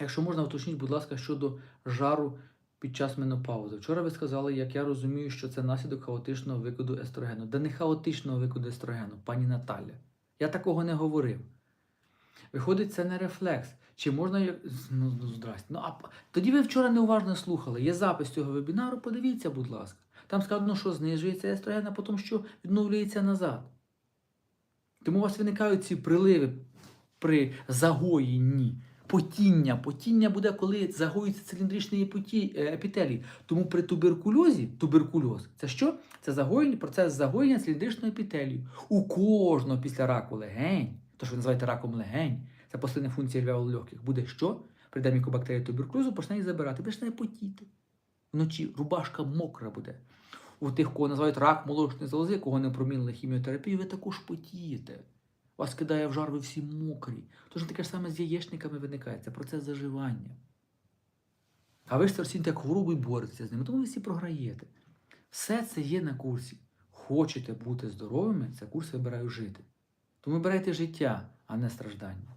Якщо можна, уточніть, будь ласка, щодо жару під час менопаузи. Вчора ви сказали, як я розумію, що це наслідок хаотичного викиду естрогену. Да не хаотичного викиду естрогену, пані Наталя. Я такого не говорив. Виходить, це не рефлекс. Чи можна. Ну, ну здрасте. Ну, а тоді ви вчора неуважно слухали. Є запис цього вебінару, подивіться, будь ласка. Там сказано, що знижується естроген, а потім що відновлюється назад. Тому у вас виникають ці приливи при загоєнні. Потіння. Потіння буде, коли загоюється циліндричний е, епітелій. Тому при туберкульозі, туберкульоз, це що? Це загоєння, процес загоєння циліндричного епітелію. У кожного після раку легень, то що ви називаєте раком легень, це послідна функція альвеол легких, буде що? Прийде мікобактерія туберкульозу, почне її забирати, почне потіти. Вночі рубашка мокра буде. У тих, кого називають рак молочної залози, кого не промінили хіміотерапію, ви також потієте. Вас кидає в жар, ви всі мокрі. Тож таке ж саме з яєчниками виникає. Це процес заживання. А ви ж це як хворобу і боретеся з ними, тому ви всі програєте. Все це є на курсі. Хочете бути здоровими, це курс вибираю жити. Тому вибирайте життя, а не страждання.